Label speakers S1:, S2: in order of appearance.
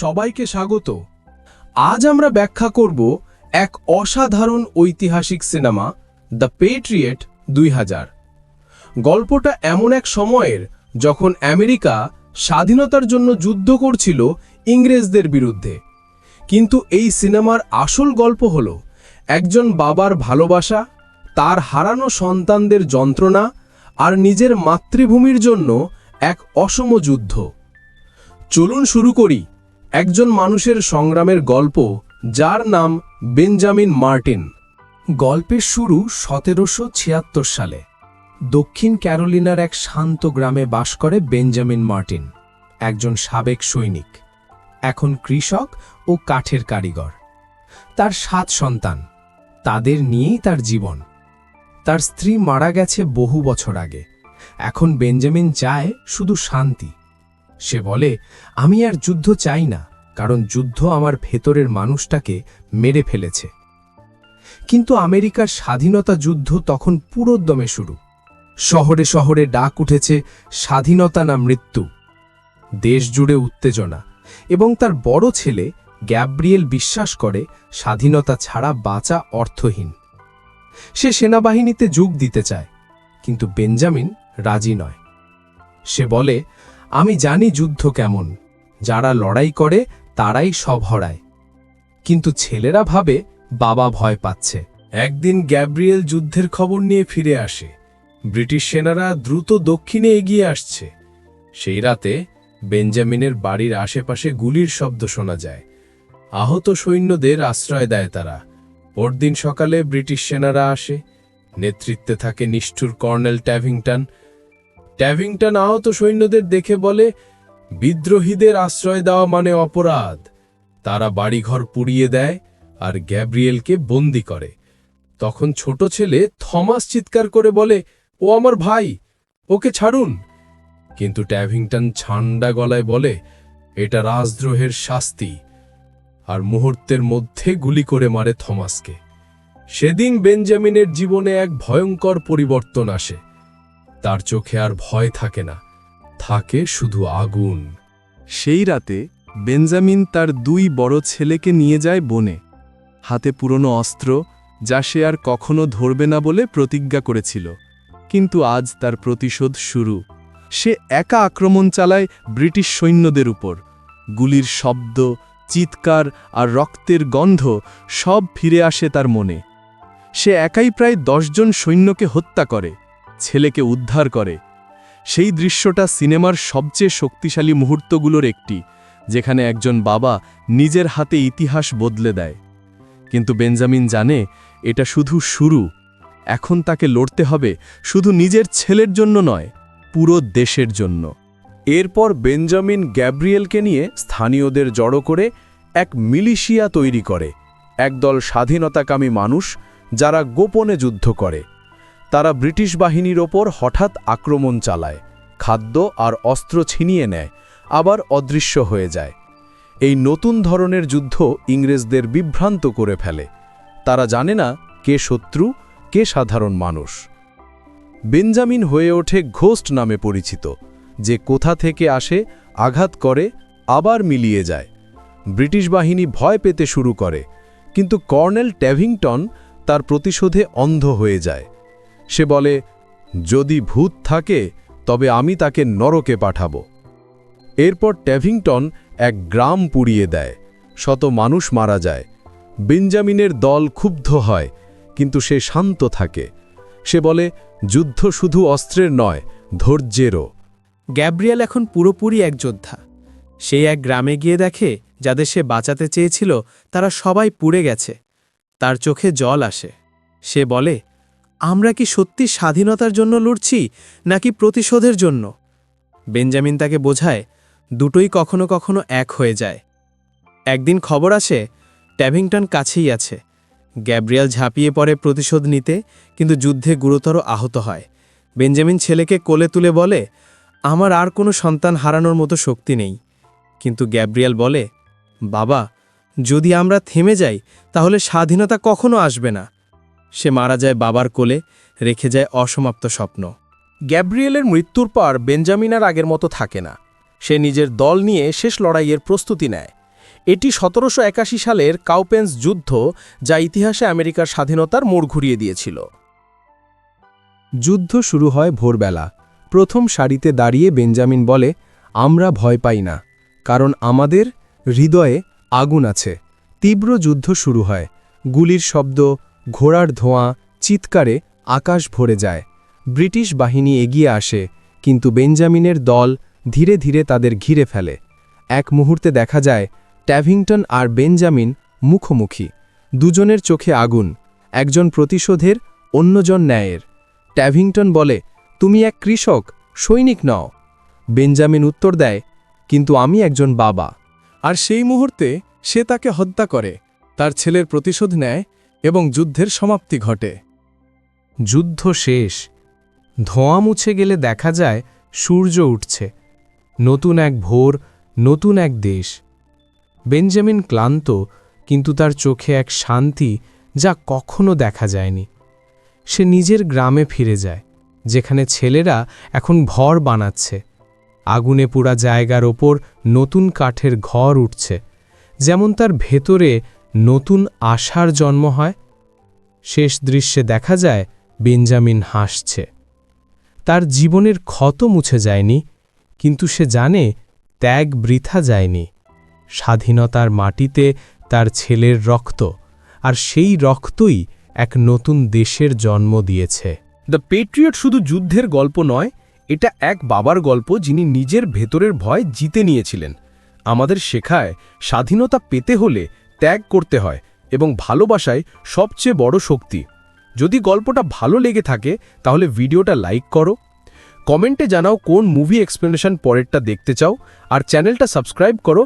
S1: সবাইকে স্বাগত। আজ আমরা ব্যাখ্যা করব এক অসাধারণ ঐতিহাসিক সিনেমা, দ্য পেট্রিয়েট দুই হাজার। গল্পটা এমন এক সময়ের যখন আমেরিকা স্বাধীনতার জন্য যুদ্ধ করছিল ইংরেজদের বিরুদ্ধে। কিন্তু এই সিনেমার আসল গল্প হল, একজন বাবার ভালোবাসা, তার হারানো সন্তানদের যন্ত্রণা আর নিজের মাতৃভূমির জন্য এক অসম যুদ্ধ। চলুন শুরু করি। একজন মানুষের সংগ্রামের গল্প যার নাম বেঞ্জামিন মার্টিন। গল্পের শুরু সতেরোশো ছিয়াত্তর সালে। দক্ষিণ ক্যারোলিনার এক শান্ত গ্রামে বাস করে বেঞ্জামিন মার্টিন, একজন সাবেক সৈনিক, এখন কৃষক ও কাঠের কারিগর। তার সাত সন্তান, তাদের নিয়েই তার জীবন। তার স্ত্রী মারা গেছে বহু বছর আগে। এখন বেঞ্জামিন চায় শুধু শান্তি। সে বলে, আমি আর যুদ্ধ চাই না, কারণ যুদ্ধ আমার ভেতরের মানুষটাকে মেরে ফেলেছে। কিন্তু আমেরিকার স্বাধীনতা যুদ্ধ তখন পুরোদ্দমে শুরু। শহরে শহরে ডাক উঠেছে, স্বাধীনতা না মৃত্যু। দেশ জুড়ে উত্তেজনা, এবং তার বড় ছেলে গ্যাব্রিয়েল বিশ্বাস করে, স্বাধীনতা ছাড়া বাঁচা অর্থহীন। সে সেনাবাহিনীতে যোগ দিতে চায়, কিন্তু বেঞ্জামিন রাজি নয়। সে বলে আমি জানি যুদ্ধ কেমন। যারা লড়াই করে, তারাই সব হরায়। কিন্তু ছেলেরা ভাবে, বাবা ভয় পাচ্ছে। একদিন গ্যাব্রিয়েল যুদ্ধের খবর নিয়ে ফিরে আসে। ব্রিটিশ সেনারা দ্রুত দক্ষিণে এগিয়ে আসছে। সেই রাতে বেঞ্জামিনের বাড়ির আশেপাশে গুলির শব্দ শোনা যায়। আহত সৈন্যদের আশ্রয় দেয় তারা। পরদিন সকালে ব্রিটিশ সেনারা আসে। নেতৃত্বে থাকে নিষ্ঠুর কর্নেল ট্যাভিংটন। ট্যাভিংটন আহত সৈন্যদের দেখে বলে, বিদ্রোহীদের আশ্রয় দেওয়া মানে অপরাধ। তারা বাড়িঘর পুড়িয়ে দেয় আর গ্যাব্রিয়েলকে বন্দি করে। তখন ছোট ছেলে থমাস চিৎকার করে বলে, ও আমার ভাই, ওকে ছাড়ুন। কিন্তু ট্যাভিংটন ছান্ডা গলায় বলে, এটা রাজদ্রোহের শাস্তি। আর মুহূর্তের মধ্যে গুলি করে মারে থমাসকে। সেদিন বেঞ্জামিনের জীবনে এক ভয়ঙ্কর পরিবর্তন আসে। তার চোখে আর ভয় থাকে না, থাকে শুধু আগুন।
S2: সেই রাতে বেঞ্জামিন তার দুই বড় ছেলেকে নিয়ে যায় বনে। হাতে পুরনো অস্ত্র, যা সে আর কখনো ধরবে না বলে প্রতিজ্ঞা করেছিল। কিন্তু আজ তার প্রতিশোধ শুরু। সে একা আক্রমণ চালায় ব্রিটিশ সৈন্যদের উপর। গুলির শব্দ, চিৎকার আর রক্তের গন্ধ সব ফিরে আসে তার মনে। সে একাই প্রায় দশজন সৈন্যকে হত্যা করে। ছেলেকে উদ্ধার করে। সেই দৃশ্যটা সিনেমার সবচেয়ে শক্তিশালী মুহূর্তগুলোর একটি, যেখানে একজন বাবা নিজের হাতে ইতিহাস বদলে দেয়। কিন্তু বেঞ্জামিন জানে, এটা শুধু শুরু। এখন তাকে লড়তে হবে শুধু নিজের ছেলের জন্য নয়, পুরো দেশের জন্য।
S3: এরপর বেঞ্জামিন গ্যাব্রিয়েলকে নিয়ে স্থানীয়দের জড়ো করে এক মিলিশিয়া তৈরি করে। একদল স্বাধীনতাকামী মানুষ যারা গোপনে যুদ্ধ করে। তারা ব্রিটিশ বাহিনীর ওপর হঠাৎ আক্রমণ চালায়, খাদ্য আর অস্ত্র ছিনিয়ে নেয়, আবার অদৃশ্য হয়ে যায়। এই নতুন ধরনের যুদ্ধ ইংরেজদের বিভ্রান্ত করে ফেলে। তারা জানে না কে শত্রু, কে সাধারণ মানুষ। বেঞ্জামিন হয়ে ওঠে ঘোস্ট নামে পরিচিত, যে কোথা থেকে আসে, আঘাত করে, আবার মিলিয়ে যায়। ব্রিটিশ বাহিনী ভয় পেতে শুরু করে, কিন্তু কর্নেল ট্যাভিংটন তার প্রতিশোধে অন্ধ হয়ে যায়। সে বলে, যদি ভূত থাকে, তবে আমি তাকে নরকে পাঠাব। এরপর ট্যাভিংটন এক গ্রাম পুড়িয়ে দেয়। শত মানুষ মারা যায়। বেঞ্জামিনের দল ক্ষুব্ধ হয়, কিন্তু সে শান্ত থাকে। সে বলে, যুদ্ধ শুধু অস্ত্রের নয়, ধৈর্যেরও।
S4: গ্যাব্রিয়েল এখন পুরোপুরি এক যোদ্ধা। সে এক গ্রামে গিয়ে দেখে, যাদের সে বাঁচাতে চেয়েছিল, তারা সবাই পুড়ে গেছে। তার চোখে জল আসে। সে বলে আমরা কি সত্যি স্বাধীনতার জন্য লড়ছি, নাকি প্রতিশোধের জন্য? বেঞ্জামিন তাকে বোঝায়, দুটোই কখনো কখনো এক হয়ে যায়। একদিন খবর আসে, ট্যাভিংটন কাছেই আছে। গ্যাব্রিয়েল ঝাঁপিয়ে পড়ে প্রতিশোধ নিতে, কিন্তু যুদ্ধে গুরুতর আহত হয়। বেঞ্জামিন ছেলেকে কোলে তুলে বলে, আমার আর কোনো সন্তান হারানোর মতো শক্তি নেই। কিন্তু গ্যাব্রিয়াল বলে, বাবা, যদি আমরা থেমে যাই, তাহলে স্বাধীনতা কখনো আসবে না। সে মারা যায় বাবার কোলে, রেখে যায় অসমাপ্ত স্বপ্ন।
S5: গ্যাব্রিয়েলের মৃত্যুর পর বেঞ্জামিনার আগের মতো থাকে না। সে নিজের দল নিয়ে শেষ লড়াইয়ের প্রস্তুতি নেয়। এটি সতেরোশো একাশি সালের কাউপেন্স যুদ্ধ, যা ইতিহাসে আমেরিকার স্বাধীনতার মোড় ঘুরিয়ে দিয়েছিল।
S2: যুদ্ধ শুরু হয় ভোরবেলা। প্রথম সারিতে দাঁড়িয়ে বেঞ্জামিন বলে, আমরা ভয় পাই না, কারণ আমাদের হৃদয়ে আগুন আছে। তীব্র যুদ্ধ শুরু হয়। গুলির শব্দ ঘোড়ার ধোঁয়া চিৎকারে আকাশ ভরে যায়। ব্রিটিশ বাহিনী এগিয়ে আসে, কিন্তু বেঞ্জামিনের দল ধীরে ধীরে তাদের ঘিরে ফেলে। এক মুহূর্তে দেখা যায়, ট্যাভিংটন আর বেঞ্জামিন মুখোমুখি। দুজনের চোখে আগুন, একজন প্রতিশোধের, অন্যজন ন্যায়ের। ট্যাভিংটন বলে, তুমি এক কৃষক, সৈনিক নও। বেঞ্জামিন উত্তর দেয়, কিন্তু আমি একজন বাবা।
S1: আর সেই মুহূর্তে সে তাকে হত্যা করে। তার ছেলের প্রতিশোধ নেয় এবং যুদ্ধের সমাপ্তি ঘটে।
S4: যুদ্ধ শেষ। ধোঁয়া মুছে গেলে দেখা যায় সূর্য উঠছে। নতুন এক ভোর, নতুন এক দেশ। বেঞ্জামিন ক্লান্ত, কিন্তু তার চোখে এক শান্তি যা কখনো দেখা যায়নি। সে নিজের গ্রামে ফিরে যায়, যেখানে ছেলেরা এখন ভর বানাচ্ছে। আগুনে পোড়া জায়গার ওপর নতুন কাঠের ঘর উঠছে, যেমন তার ভেতরে নতুন আশার জন্ম হয়। শেষ দৃশ্যে দেখা যায়, বেঞ্জামিন হাসছে। তার জীবনের ক্ষত মুছে যায়নি, কিন্তু সে জানে ত্যাগ বৃথা যায়নি। স্বাধীনতার মাটিতে তার ছেলের রক্ত, আর সেই রক্তই এক নতুন দেশের জন্ম দিয়েছে।
S5: দ্য পেট্রিয়ট শুধু যুদ্ধের গল্প নয়, এটা এক বাবার গল্প যিনি নিজের ভেতরের ভয় জিতে নিয়েছিলেন। আমাদের শেখায়, স্বাধীনতা পেতে হলে ত্যাগ করতে হয় এবং ভালোবাসায় সবচেয়ে বড় শক্তি। যদি গল্পটা ভালো লেগে থাকে, তাহলে ভিডিওটা লাইক করো। কমেন্টে জানাও কোন মুভি এক্সপ্লেনেশন পরেরটা দেখতে চাও, আর চ্যানেলটা সাবস্ক্রাইব করো